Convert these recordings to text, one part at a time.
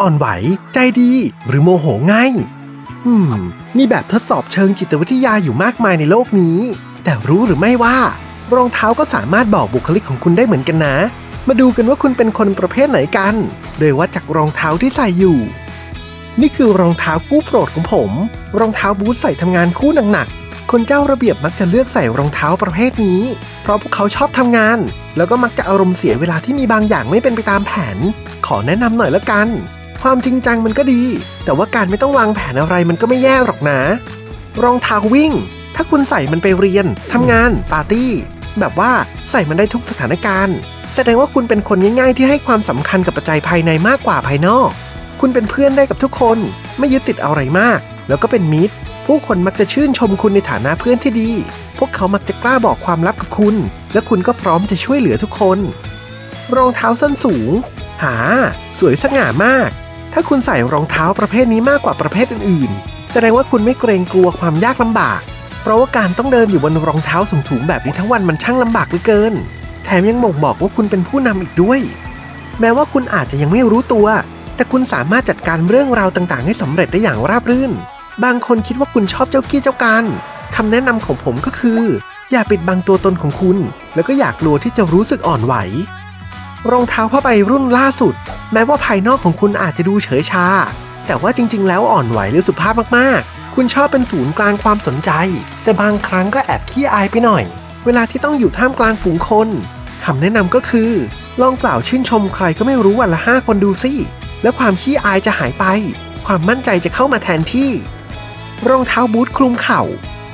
อ่อนไหว ใจดี หรือโมโหง่ายอืม มีแบบทดสอบเชิงจิตวิทยาอยู่มากมายในโลกนี้ แต่รู้หรือไม่ว่ารองเท้าก็สามารถบอกบุคลิกของคุณได้เหมือนกันนะ มาดูกันว่าคุณเป็นคนประเภทไหนกัน โดยวัดจากรองเท้าที่ใส่อยู่ นี่คือรองเท้าคู่โปรดของผม รองเท้าบูทใส่ทำงานคู่หนักๆ คนเจ้าระเบียบมักจะเลือกใส่รองเท้าประเภทนี้ เพราะพวกเขาชอบทำงาน แล้วก็มักจะอารมณ์เสียเวลาที่มีบางอย่างไม่เป็นไปตามแผน ขอแนะนำหน่อยละกัน ความจริงจังมันก็ดี แต่ว่าการไม่ต้องวางแผนอะไรมันก็ไม่แย่หรอกนะ รองเท้าวิ่ง ถ้าคุณใส่มันไปเรียนทำงานปาร์ตี้ แบบว่าใส่มันได้ทุกสถานการณ์ แสดงว่าคุณเป็นคนง่ายๆ ที่ให้ความสำคัญกับปัจจัยภายในมากกว่าภายนอก คุณเป็นเพื่อนได้กับทุกคน ไม่ยึดติดอะไรมาก แล้วก็เป็นมิตร ผู้คนมักจะชื่นชมคุณในฐานะเพื่อนที่ดี พวกเขามักจะกล้าบอกความลับกับคุณ และคุณก็พร้อมจะช่วยเหลือทุกคน รองเท้าส้นสูง หา สวยสง่ามาก ถ้าคุณใส่รองเท้าประเภทนี้มากกว่าประเภทอื่นๆ แสดงว่าคุณไม่เกรงกลัวความยากลำบาก เพราะว่าการต้องเดินอยู่บนรองเท้าสูงๆแบบนี้ทั้งวันมันช่างลำบากเหลือเกิน แถมยังบ่งบอกว่าคุณเป็นผู้นำอีกด้วย แม้ว่าคุณอาจจะยังไม่รู้ตัว แต่คุณสามารถจัดการเรื่องราวต่างๆ ให้สำเร็จได้อย่างราบรื่น บางคนคิดว่าคุณชอบเจ้ากี้เจ้าการคำแนะนำของผมก็คือ อย่าปิดบังตัวตนของคุณ แล้วก็อย่ากลัวที่จะรู้สึกอ่อนไหว รองเท้าผ้าใบรุ่นล่าสุด แม้ว่าภายนอกของคุณอาจจะดูเฉยชา แต่ว่าจริง ๆ แล้วอ่อนไหวหรือสุภาพมากๆ คุณชอบเป็นศูนย์กลางความสนใจ แต่บางครั้งก็แอบขี้อายไปหน่อย เวลาที่ต้องอยู่ท่ามกลางฝูงคนคำแนะนำก็คือ ลองกล่าวชื่นชมใครก็ไม่รู้วันละห้าคนดูสิแล้วความขี้อายจะหายไป ความมั่นใจจะเข้ามาแทนที่ รองเท้าบูทคลุมเข่า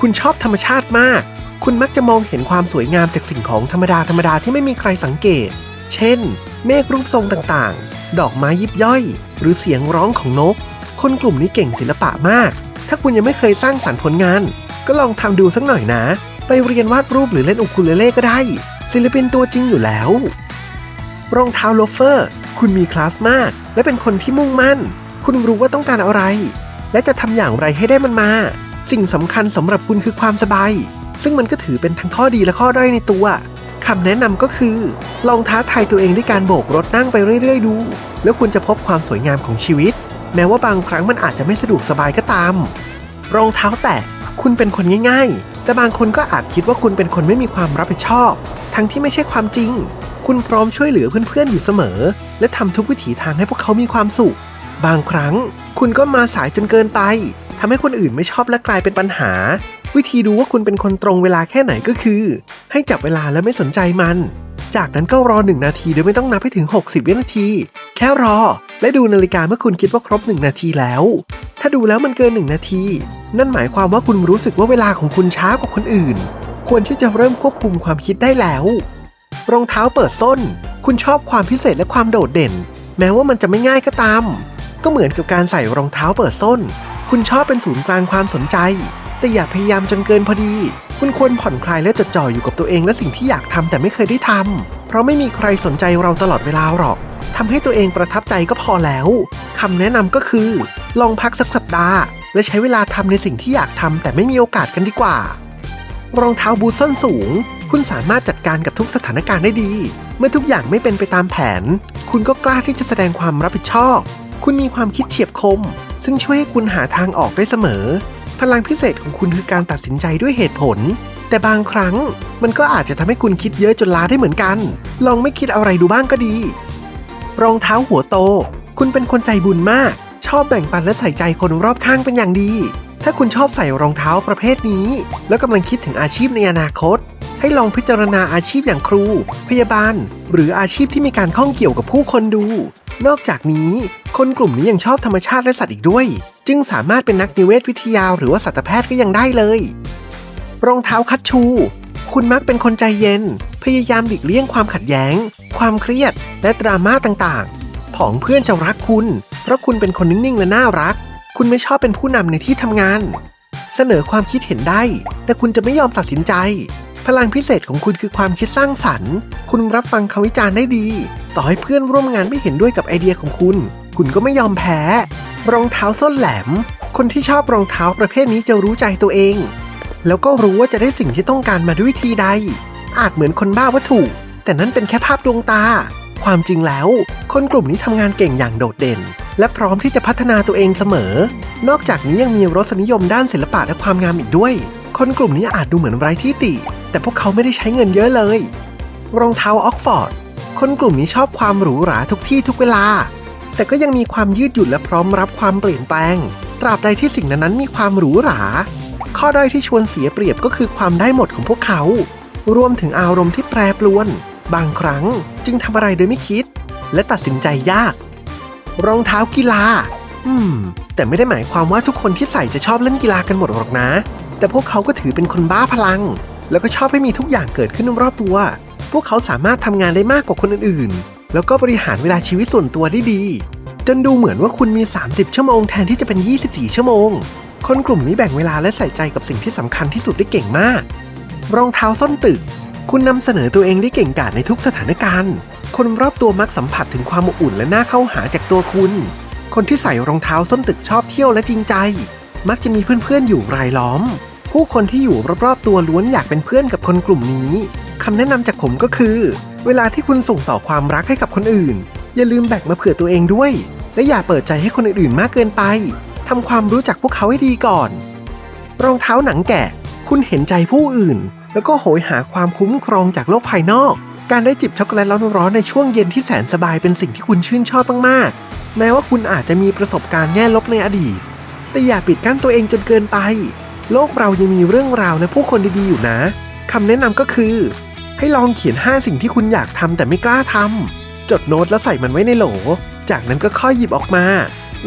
คุณชอบธรรมชาติมาก คุณมักจะมองเห็นความสวยงามจากสิ่งของธรรมดาธรรมดาที่ไม่มีใครสังเกต เช่น เมฆรูปทรงต่างๆ ดอกไม้ยิบย่อย หรือเสียงร้องของนก คนกลุ่มนี้เก่งศิลปะมาก ถ้าคุณยังไม่เคยสร้างสรรค์ผลงาน ก็ลองทำดูสักหน่อยนะ ไปเรียนวาดรูปหรือเล่นอุคูเลเล่ก็ได้ ศิลปินตัวจริงอยู่แล้ว รองเท้าโลเฟอร์ คุณมีคลาสมาก และเป็นคนที่มุ่งมั่น คุณรู้ว่าต้องการอะไร และจะทำอย่างไรให้ได้มันมา สิ่งสำคัญสำหรับคุณคือความสบาย ซึ่งมันก็ถือเป็นทั้งข้อดีและข้อด้อยในตัว คำแนะนำก็คือ ลองท้าทายตัวเองด้วยการโบกรถนั่งไปเรื่อย ๆ ดู แล้วคุณจะพบความสวยงามของชีวิต แม้ว่าบางครั้งมันอาจจะไม่สะดวกสบายก็ตาม รองเท้าแตะคุณเป็นคนง่าย ๆ แต่บางคนก็อาจคิดว่าคุณเป็นคนไม่มีความรับผิดชอบ ทั้งที่ไม่ใช่ความจริง คุณพร้อมช่วยเหลือเพื่อนๆอยู่เสมอ และทำทุกวิถีทางให้พวกเขามีความสุข บางครั้ง คุณก็มาสายจนเกินไปทำให้คนอื่นไม่ชอบและกลายเป็นปัญหา วิธีดูว่าคุณเป็นคนตรงเวลาแค่ไหนก็คือ ให้จับเวลาแล้วไม่สนใจมัน จากนั้นก็รอ 1 นาทีโดยไม่ต้องนับให้ถึง 60 วินาที แค่รอ และดูนาฬิกาเมื่อคุณคิดว่าครบ 1 นาทีแล้ว ถ้าดูแล้วมันเกิน 1 นาที นั่นหมายความว่าคุณรู้สึกว่าเวลาของคุณช้ากว่าคนอื่น ควรที่จะเริ่มควบคุมความคิดได้แล้ว รองเท้าเปิดส้น คุณชอบความพิเศษและความโดดเด่น แม้ว่ามันจะไม่ง่ายก็ตาม ก็เหมือนกับการใส่รองเท้าเปิดส้น คุณชอบเป็นศูนย์กลางความสนใจ แต่อย่าพยายามจนเกินพอดี คุณควรผ่อนคลายและจดจ่ออยู่กับตัวเองและสิ่งที่อยากทำแต่ไม่เคยได้ทำเพราะไม่มีใครสนใจเราตลอดเวลาหรอกทำให้ตัวเองประทับใจก็พอแล้วคำแนะนำก็คือ ลองพักสักสัปดาห์ และใช้เวลาทำในสิ่งที่อยากทำแต่ไม่มีโอกาสกันดีกว่า รองเท้าบูทส้นสูง คุณสามารถจัดการกับทุกสถานการณ์ได้ดี เมื่อทุกอย่างไม่เป็นไปตามแผน คุณก็กล้าที่จะแสดงความรับผิดชอบ คุณมีความคิดเฉียบคม ซึ่งช่วยให้คุณหาทางออกได้เสมอ พลังพิเศษของคุณคือการตัดสินใจด้วยเหตุผล แต่บางครั้งมันก็อาจจะทำให้คุณคิดเยอะจนล้าได้เหมือนกัน ลองไม่คิดอะไรดูบ้างก็ดี รองเท้าหัวโต คุณเป็นคนใจบุญมาก ชอบแบ่งปันและใส่ใจคนรอบข้างเป็นอย่างดี ถ้าคุณชอบใส่รองเท้าประเภทนี้ แล้วกำลังคิดถึงอาชีพในอนาคต ให้ลองพิจารณาอาชีพอย่างครู พยาบาล หรืออาชีพที่มีการข้องเกี่ยวกับผู้คนดู นอกจากนี้ คนกลุ่มนี้ยังชอบธรรมชาติและสัตว์อีกด้วย จึงสามารถเป็นนักนิเวศวิทยาหรือว่าสัตวแพทย์ก็ยังได้เลย รองเท้าคัชชู คุณมักเป็นคนใจเย็น พยายามหลีกเลี่ยงความขัดแย้ง ความเครียด และดราม่าต่างๆผองเพื่อนจะรักคุณ เพราะคุณเป็นคนนิ่งๆและน่ารัก คุณไม่ชอบเป็นผู้นำในที่ทำงาน เสนอความคิดเห็นได้ แต่คุณจะไม่ยอมตัดสินใจ ลังพิเศษของคุณคือความคิดสร้างสรรค์ คุณรับฟังคำวิจารณ์ได้ดี ต่อให้เพื่อนร่วมงานไม่เห็นด้วยกับไอเดียของคุณ คุณก็ไม่ยอมแพ้ รองเท้าส้นแหลม คนที่ชอบรองเท้าประเภทนี้จะรู้ใจตัวเอง แล้วก็รู้ว่าจะได้สิ่งที่ต้องการมาด้วยวิธีใด อาจเหมือนคนบ้าวัตถุ แต่นั่นเป็นแค่ภาพดวงตา ความจริงแล้ว คนกลุ่มนี้ทำงานเก่งอย่างโดดเด่นแและพร้อมที่จะพัฒนาตัวเองเสมอ นอกจากนี้ยังมีรสนิยมด้านศิลปะและความงามอีกด้วย คนกลุ่มนี้อาจดูเหมือนไร้ที่ติ แต่พวกเขาไม่ได้ใช้เงินเยอะเลย รองเท้าออกฟอร์ด คนกลุ่มนี้ชอบความหรูหราทุกที่ทุกเวลา แต่ก็ยังมีความยืดหยุ่นและพร้อมรับความเปลี่ยนแปลง ตราบใดที่สิ่งนั้นๆมีความหรูหรา ข้อด้อยที่ชวนเสียเปรียบก็คือความได้หมดของพวกเขา รวมถึงอารมณ์ที่แปรปรวน บางครั้งจึงทำอะไรโดยไม่คิด และตัดสินใจยาก รองเท้ากีฬา อืม แต่ไม่ได้หมายความว่าทุกคนที่ใส่จะชอบเล่นกีฬากันหมดหรอกนะ แต่พวกเขาก็ถือเป็นคนบ้าพลัง แล้วก็ชอบให้มีทุกอย่างเกิดขึ้นรอบตัว พวกเขาสามารถทำงานได้มากกว่าคนอื่นๆ แล้วก็บริหารเวลาชีวิตส่วนตัวได้ดี จนดูเหมือนว่าคุณมี 30 ชั่วโมงแทนที่จะเป็น 24 ชั่วโมง คนกลุ่มนี้แบ่งเวลาและใส่ใจกับสิ่งที่สำคัญที่สุดได้เก่งมาก รองเท้าส้นตึก คุณนำเสนอตัวเองได้เก่งกาจในทุกสถานการณ์ คนรอบตัวมักสัมผัสถึงความอบอุ่นและน่าเข้าหาจากตัวคุณ คนที่ใส่รองเท้าส้นตึกชอบเที่ยวและจริงใจ มักจะมีเพื่อนๆอยู่รายล้อม ผู้คนที่อยู่รอบๆตัวล้วนอยากเป็นเพื่อนกับคนกลุ่มนี้คำแนะนำจากผมก็คือ เวลาที่คุณส่งต่อความรักให้กับคนอื่น อย่าลืมแบ่งมาเผื่อตัวเองด้วย และอย่าเปิดใจให้คนอื่นๆมากเกินไปทำความรู้จักพวกเขาให้ดีก่อน รองเท้าหนังแกะ คุณเห็นใจผู้อื่น แล้วก็โหยหาความคุ้มครองจากโลกภายนอก การได้จิบช็อกโกแลตร้อนๆในช่วงเย็นที่แสนสบายเป็นสิ่งที่คุณชื่นชอบมากๆ แม้ว่าคุณอาจจะมีประสบการณ์แง่ลบในอดีต แต่อย่าปิดกั้นตัวเองจนเกินไป โลกเรายังมีเรื่องราวและผู้คนดีๆอยู่นะคำแนะนำก็คือ ให้ลองเขียน 5 สิ่งที่คุณอยากทำแต่ไม่กล้าทำจดโน้ตแล้วใส่มันไว้ในโหล จากนั้นก็ค่อยหยิบออกมา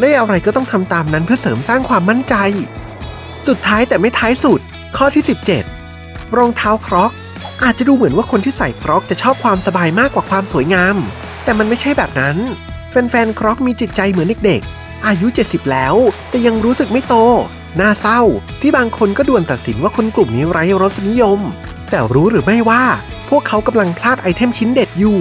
ได้อะไรก็ต้องทำตามนั้นเพื่อเสริมสร้างความมั่นใจ สุดท้ายแต่ไม่ท้ายสุด ข้อที่ 17 รองเท้าครอก อาจจะดูเหมือนว่าคนที่ใส่ครอกจะชอบความสบายมากกว่าความสวยงาม แต่มันไม่ใช่แบบนั้น แฟนๆครอกมีจิตใจเหมือนเด็กๆอายุ 70 แล้ว แต่ยังรู้สึกไม่โต น่าเศร้าที่บางคนก็ด่วนตัดสินว่าคนกลุ่มนี้ไร้รสนิยม แต่รู้หรือไม่ว่า พวกเขากำลังพลาดไอเทมชิ้นเด็ดอยู่